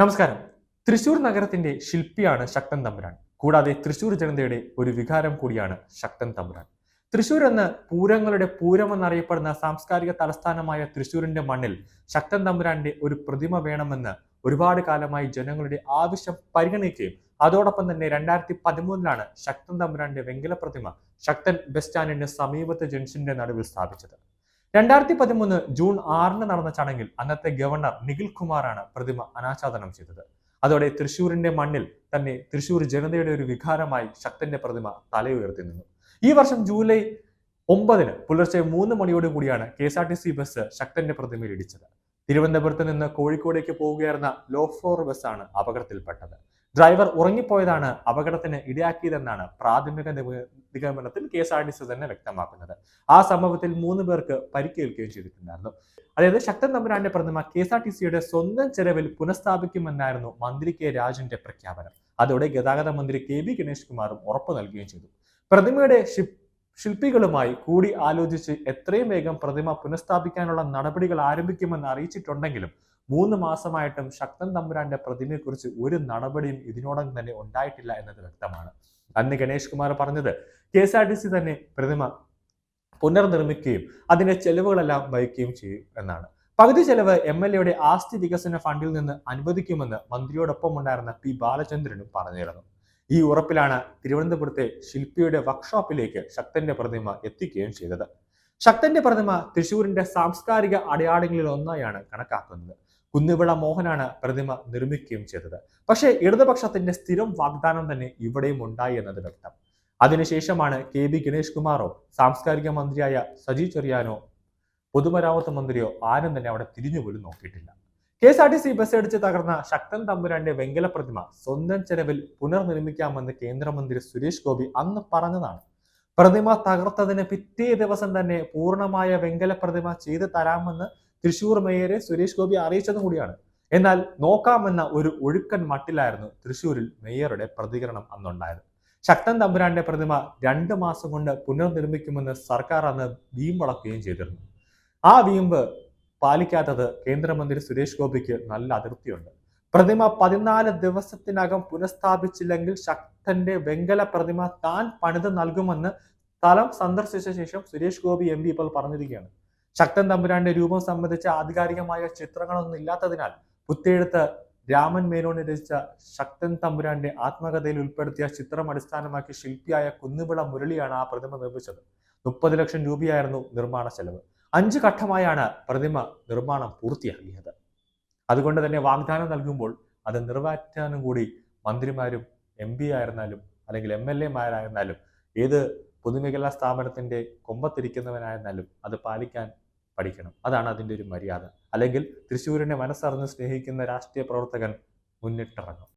നമസ്കാരം. തൃശൂർ നഗരത്തിന്റെ ശില്പിയാണ് ശക്തൻ തമ്പുരാൻ. കൂടാതെ തൃശൂർ ജനതയുടെ ഒരു വികാരം കൂടിയാണ് ശക്തൻ തമ്പുരാൻ. തൃശൂർ എന്ന് പൂരങ്ങളുടെ പൂരം പൂരമെന്നറിയപ്പെടുന്ന സാംസ്കാരിക തലസ്ഥാനമായ തൃശൂരിന്റെ മണ്ണിൽ ശക്തൻ തമ്പുരാന്റെ ഒരു പ്രതിമ വേണമെന്ന് ഒരുപാട് കാലമായി ജനങ്ങളുടെ ആവശ്യം പരിഗണിക്കുകയും അതോടൊപ്പം തന്നെ രണ്ടായിരത്തി പതിമൂന്നിലാണ് ശക്തൻ തമ്പുരാന്റെ വെങ്കല പ്രതിമ ശക്തൻ ബസ് സ്റ്റാൻഡിന്റെ സമീപത്തെ ജംഗ്ഷന്റെ നടുവിൽ സ്ഥാപിച്ചത്. രണ്ടായിരത്തി പതിമൂന്ന് ജൂൺ ആറിന് നടന്ന ചടങ്ങിൽ അന്നത്തെ ഗവർണർ നിഖിൽ കുമാറാണ് പ്രതിമ അനാച്ഛാദനം ചെയ്തത്. അതോടെ തൃശൂരിന്റെ മണ്ണിൽ തന്നെ തൃശൂർ ജനതയുടെ ഒരു വികാരമായി ശക്തന്റെ പ്രതിമ തലയുയർത്തി നിന്നു. ഈ വർഷം ജൂലൈ ഒമ്പതിന് പുലർച്ചെ മൂന്ന് മണിയോട് കൂടിയാണ് K S R T C bus ശക്തന്റെ പ്രതിമയിൽ ഇടിച്ചത്. തിരുവനന്തപുരത്ത് നിന്ന് കോഴിക്കോടേക്ക് പോവുകയായിരുന്ന ലോ ഫ്ലോർ ബസ്സാണ് അപകടത്തിൽപ്പെട്ടത്. ഡ്രൈവർ ഉറങ്ങിപ്പോയതാണ് അപകടത്തിന് ഇടയാക്കിയതെന്നാണ് പ്രാഥമിക നിഗമനത്തിൽ K S R T C തന്നെ വ്യക്തമാക്കുന്നത്. ആ സംഭവത്തിൽ മൂന്ന് പേർക്ക് പരിക്കേൽക്കുകയും ചെയ്തിട്ടുണ്ടായിരുന്നു. അതായത് ശക്തൻ തമ്പുരാന്റെ പ്രതിമ കെ എസ് ആർ ടി സിയുടെ സ്വന്തം ചെലവിൽ പുനഃസ്ഥാപിക്കുമെന്നായിരുന്നു മന്ത്രി കെ രാജന്റെ പ്രഖ്യാപനം. അതോടെ ഗതാഗത മന്ത്രി കെ ബി ഗണേഷ് കുമാറും ഉറപ്പു നൽകുകയും ചെയ്തു. പ്രതിമയുടെ ശില്പികളുമായി കൂടി ആലോചിച്ച് എത്രയും വേഗം പ്രതിമ പുനഃസ്ഥാപിക്കാനുള്ള നടപടികൾ ആരംഭിക്കുമെന്ന് അറിയിച്ചിട്ടുണ്ടെങ്കിലും മൂന്ന് മാസമായിട്ടും ശക്തൻ തമ്പുരാന്റെ പ്രതിമയെക്കുറിച്ച് ഒരു നടപടിയും ഇതിനോടകം തന്നെ ഉണ്ടായിട്ടില്ല എന്നത് വ്യക്തമാണ്. അന്ന് ഗണേഷ് കുമാർ പറഞ്ഞത് K S R T C തന്നെ പ്രതിമ പുനർനിർമ്മിക്കുകയും അതിന്റെ ചെലവുകളെല്ലാം വഹിക്കുകയും ചെയ്യും എന്നാണ്. പകുതി ചെലവ് എം എൽ എയുടെ ആസ്തി വികസന ഫണ്ടിൽ നിന്ന് അനുവദിക്കുമെന്ന് മന്ത്രിയോടൊപ്പം ഉണ്ടായിരുന്ന പി ബാലചന്ദ്രനും പറഞ്ഞിരുന്നു. ഈ ഉറപ്പിലാണ് തിരുവനന്തപുരത്തെ ശില്പിയുടെ വർക്ക്ഷോപ്പിലേക്ക് ശക്തന്റെ പ്രതിമ എത്തിക്കുകയും ചെയ്തത്. ശക്തന്റെ പ്രതിമ തൃശൂരിന്റെ സാംസ്കാരിക അടയാളങ്ങളിൽ ഒന്നായാണ് കണക്കാക്കുന്നത്. കുന്നുവിള മോഹനാണ് പ്രതിമ നിർമ്മിക്കുകയും ചെയ്തത്. പക്ഷേ ഇടതുപക്ഷത്തിന്റെ സ്ഥിരം വാഗ്ദാനം തന്നെ ഇവിടെയും ഉണ്ടായി എന്നത് വ്യക്തം അതിനുശേഷമാണ് കെ ബി ഗണേഷ് കുമാറോ സാംസ്കാരിക മന്ത്രിയായ സജി ചെറിയാനോ പൊതുമരാമത്ത് മന്ത്രിയോ ആരും തന്നെ അവിടെ തിരിഞ്ഞു പോലും നോക്കിയിട്ടില്ല. K S R T C bus അടിച്ച് തകർന്ന ശക്തൻ തമ്പുരാന്റെ വെങ്കല പ്രതിമ സ്വന്തം ചെലവിൽ പുനർനിർമ്മിക്കാമെന്ന് കേന്ദ്രമന്ത്രി സുരേഷ് ഗോപി അന്ന് പറഞ്ഞതാണ്. പ്രതിമ തകർത്തതിന് പിറ്റേ ദിവസം തന്നെ പൂർണമായ വെങ്കല പ്രതിമ ചെയ്തു തരാമെന്ന് തൃശൂർ മേയറെ സുരേഷ് ഗോപി അറിയിച്ചതും കൂടിയാണ്. എന്നാൽ നോക്കാമെന്ന ഒരു ഒഴുക്കൻ മട്ടിലായിരുന്നു തൃശൂരിൽ മേയറുടെ പ്രതികരണം അന്നുണ്ടായത്. ശക്തൻ തമ്പുരാന്റെ പ്രതിമ രണ്ട് മാസം കൊണ്ട് പുനർനിർമ്മിക്കുമെന്ന് സർക്കാർ അന്ന് വീമ്പളക്കുകയും ചെയ്തിരുന്നു. ആ വീമ്പ് പാലിക്കാത്തത് കേന്ദ്രമന്ത്രി സുരേഷ് ഗോപിക്ക് നല്ല അതിർത്തിയുണ്ട്. പ്രതിമ പതിനാല് ദിവസത്തിനകം പുനഃസ്ഥാപിച്ചില്ലെങ്കിൽ ശക്തന്റെ വെങ്കല പ്രതിമ താൻ പണിത് നൽകുമെന്ന് സ്ഥലം സന്ദർശിച്ച ശേഷം സുരേഷ് ഗോപി എം പി ഇപ്പോൾ പറഞ്ഞിരിക്കുകയാണ്. ശക്തൻ തമ്പുരാന്റെ രൂപം സംബന്ധിച്ച ആധികാരികമായ ചിത്രങ്ങളൊന്നും ഇല്ലാത്തതിനാൽ പുത്തേഴുത്ത് രാമൻ മേനോന് രചിച്ച ശക്തൻ തമ്പുരാന്റെ ആത്മകഥയിൽ ഉൾപ്പെടുത്തിയ ചിത്രം അടിസ്ഥാനമാക്കി ശില്പിയായ കുന്നുവിള മുരളിയാണ് ആ പ്രതിമ നിർമ്മിച്ചത്. മുപ്പത് ലക്ഷം രൂപയായിരുന്നു നിർമ്മാണ ചെലവ്. അഞ്ച് ഘട്ടമായാണ് പ്രതിമ നിർമ്മാണം പൂർത്തിയാക്കിയത്. അതുകൊണ്ട് തന്നെ വാഗ്ദാനം നൽകുമ്പോൾ അത് നിറവേറ്റാനും കൂടി മന്ത്രിമാരും എം പി ആയിരുന്നാലും അല്ലെങ്കിൽ എം എൽ എമാരായിരുന്നാലും ഏത് പൊതുമേഖലാ സ്ഥാപനത്തിന്റെ കൊമ്പത്തിരിക്കുന്നവനായിരുന്നാലും അത് പാലിക്കാൻ പഠിക്കണം. അതാണ് അതിന്റെ ഒരു മര്യാദ. അല്ലെങ്കിൽ തൃശ്ശൂരിനെ മനസ്സറിഞ്ഞ് സ്നേഹിക്കുന്ന രാഷ്ട്രീയ പ്രവർത്തകൻ മുന്നിട്ടിറങ്ങും.